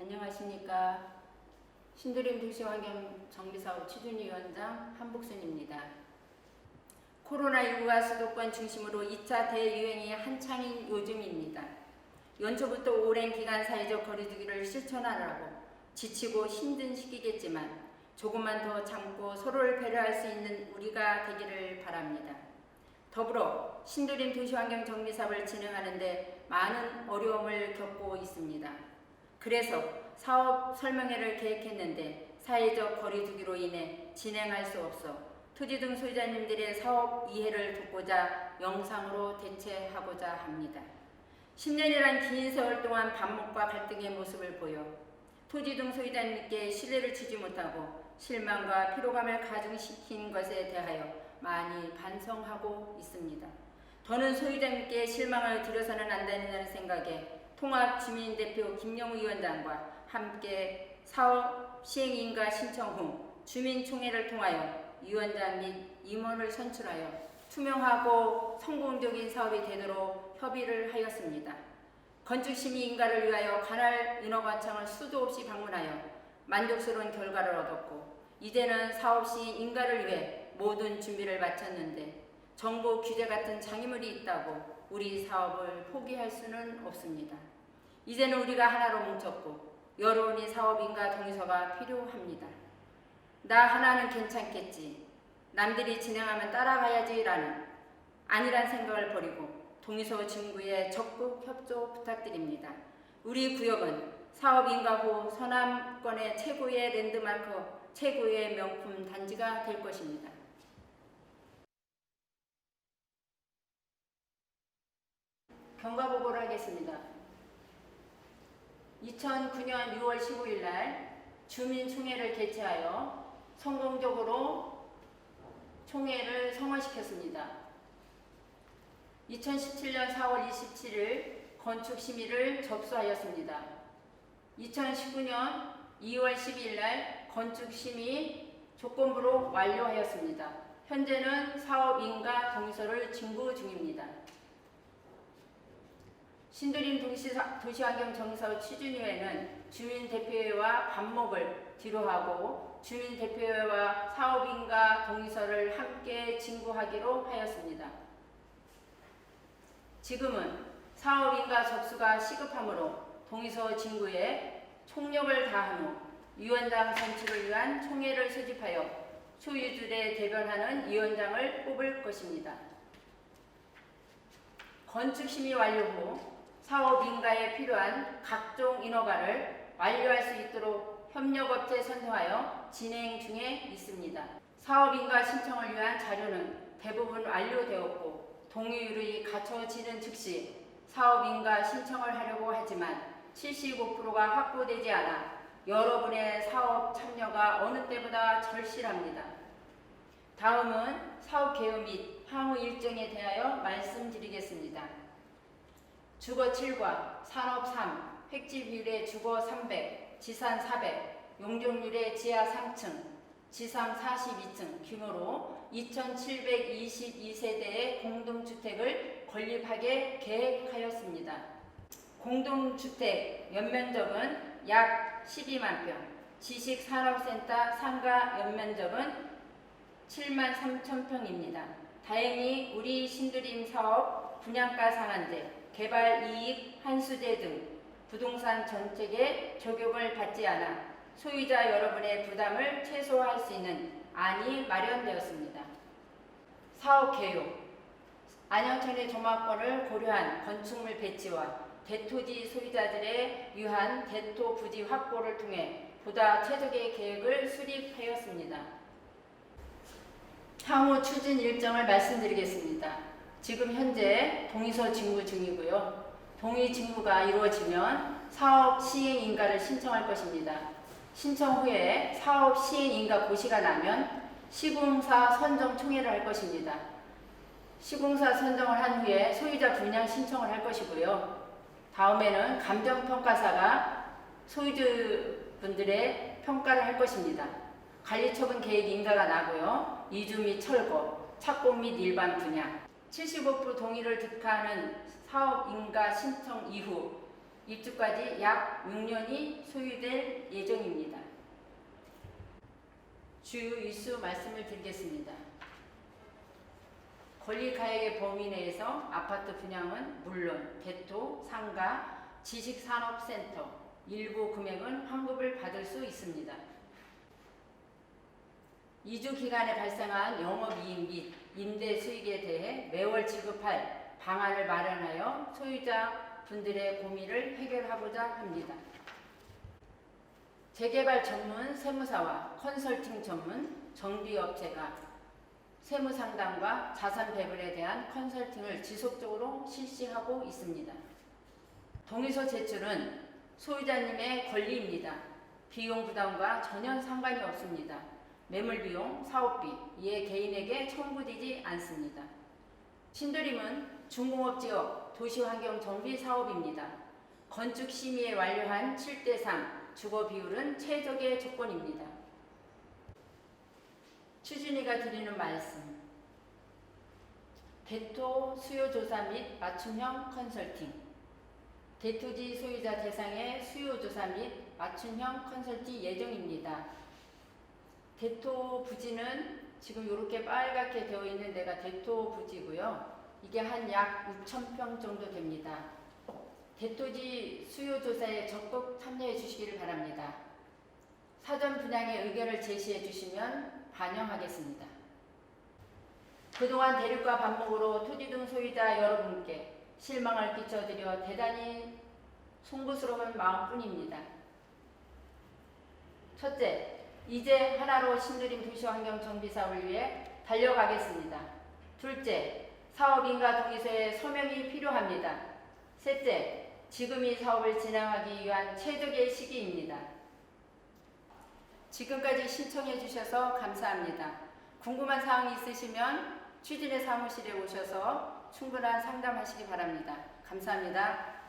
안녕하십니까. 신도림 도시환경 정비사업 추진위원장 한복순입니다. 코로나19가 수도권 중심으로 2차 대유행이 한창인 요즘입니다. 연초부터 오랜 기간 사회적 거리두기를 실천하라고 지치고 힘든 시기겠지만 조금만 더 참고 서로를 배려할 수 있는 우리가 되기를 바랍니다. 더불어 신도림 도시환경 정비 사업을 진행하는데 많은 어려움을 겪고 있습니다. 그래서 사업 설명회를 계획했는데 사회적 거리두기로 인해 진행할 수 없어 토지 등 소유자님들의 사업 이해를 돕고자 영상으로 대체하고자 합니다. 10년이란 긴 세월 동안 반목과 갈등의 모습을 보여 토지 등 소유자님께 신뢰를 주지 못하고 실망과 피로감을 가중시킨 것에 대하여 많이 반성하고 있습니다. 더는 소유자님께 실망을 드려서는 안 된다는 생각에 통합주민대표 김영우 위원장과 함께 사업 시행인가 신청 후 주민총회를 통하여 위원장 및 임원을 선출하여 투명하고 성공적인 사업이 되도록 협의를 하였습니다. 건축심의 인가를 위하여 관할 인허관청을 수도 없이 방문하여 만족스러운 결과를 얻었고 이제는 사업 시행 인가를 위해 모든 준비를 마쳤는데 정부 규제 같은 장애물이 있다고 우리 사업을 포기할 수는 없습니다. 이제는 우리가 하나로 뭉쳤고 여론이 사업인가 동의서가 필요합니다. 나 하나는 괜찮겠지. 남들이 진행하면 따라가야지라는 아니란 생각을 버리고 동의서 진구에 적극 협조 부탁드립니다. 우리 구역은 사업인가 후 서남권의 최고의 랜드마크, 최고의 명품 단지가 될 것입니다. 경과 보고를 하겠습니다. 2009년 6월 15일 날 주민총회를 개최하여 성공적으로 총회를 성원시켰습니다. 2017년 4월 27일 건축 심의를 접수하였습니다. 2019년 2월 12일 날 건축 심의 조건부로 완료하였습니다. 현재는 사업 인가 동의서를 진구 중입니다. 신도림 도시환경 정서 취준위회는 주민대표회와 반목을 뒤로하고 주민대표회와 사업인가 동의서를 함께 진구하기로 하였습니다. 지금은 사업인가 접수가 시급하므로 동의서 진구에 총력을 다한 후 위원장 선출을 위한 총회를 소집하여 소유주에 대변하는 위원장을 뽑을 것입니다. 건축 심의 완료 후 사업 인가에 필요한 각종 인허가를 완료할 수 있도록 협력업체 선정하여 진행 중에 있습니다. 사업 인가 신청을 위한 자료는 대부분 완료되었고 동의율이 갖춰지는 즉시 사업 인가 신청을 하려고 하지만 75%가 확보되지 않아 여러분의 사업 참여가 어느 때보다 절실합니다. 다음은 사업 개요 및 향후 일정에 대하여 말씀드리겠습니다. 주거 7과 산업 3, 획지 비율의 주거 300, 지산 400, 용적률의 지하 3층, 지상 42층 규모로 2,722세대의 공동주택을 건립하게 계획하였습니다. 공동주택 연면적은 약 12만 평, 지식산업센터 상가 연면적은 7만 3천 평입니다. 다행히 우리 신도림 사업 분양가 상한제, 개발 이익 환수제 등 부동산 정책에 적용을 받지 않아 소유자 여러분의 부담을 최소화할 수 있는 안이 마련되었습니다. 사업 개요 안양천의 조망권을 고려한 건축물 배치와 대토지 소유자들의 유한 대토 부지 확보를 통해 보다 최적의 계획을 수립하였습니다. 향후 추진 일정을 말씀드리겠습니다. 지금 현재 동의서 진구 중이고요. 동의 진구가 이루어지면 사업 시행 인가를 신청할 것입니다. 신청 후에 사업 시행 인가 고시가 나면 시공사 선정 총회를 할 것입니다. 시공사 선정을 한 후에 소유자 분양 신청을 할 것이고요. 다음에는 감정평가사가 소유주분들의 평가를 할 것입니다. 관리처분 계획 인가가 나고요. 이주 및 철거, 착공 및 일반 분양, 75% 동의를 득하는 사업 인가 신청 이후 입주까지 약 6년이 소요될 예정입니다. 주요 이슈 말씀을 드리겠습니다. 권리가액의 범위 내에서 아파트 분양은 물론 대토, 상가, 지식산업센터 일부 금액은 환급을 받을 수 있습니다. 이주 기간에 발생한 영업이익 및 임대 수익에 대해 매월 지급할 방안을 마련하여 소유자 분들의 고민을 해결하고자 합니다. 재개발 전문 세무사와 컨설팅 전문 정비업체가 세무 상담과 자산 배분에 대한 컨설팅을 지속적으로 실시하고 있습니다. 동의서 제출은 소유자님의 권리입니다. 비용 부담과 전혀 상관이 없습니다. 매물 비용, 사업비, 이에 개인에게 청구되지 않습니다. 신도림은 중공업 지역 도시환경 정비 사업입니다. 건축 심의에 완료한 7대 3 주거 비율은 최적의 조건입니다. 추진이가 드리는 말씀. 대토 수요 조사 및 맞춤형 컨설팅. 대토지 소유자 대상의 수요 조사 및 맞춤형 컨설팅 예정입니다. 대토 부지는 지금 이렇게 빨갛게 되어 있는 데가 대토 부지고요. 이게 한 약 6천 평 정도 됩니다. 대토지 수요 조사에 적극 참여해 주시기를 바랍니다. 사전 분양의 의견을 제시해 주시면 반영하겠습니다. 그동안 대륙과 반목으로 토지 등 소유자 여러분께 실망을 끼쳐드려 대단히 송구스러운 마음뿐입니다. 첫째, 이제 하나로 신도림 도시 환경 정비 사업을 위해 달려가겠습니다. 둘째, 사업인가 동의서에 서명이 필요합니다. 셋째, 지금 이 사업을 진행하기 위한 최적의 시기입니다. 지금까지 신청해 주셔서 감사합니다. 궁금한 사항이 있으시면 취진의 사무실에 오셔서 충분한 상담하시기 바랍니다. 감사합니다.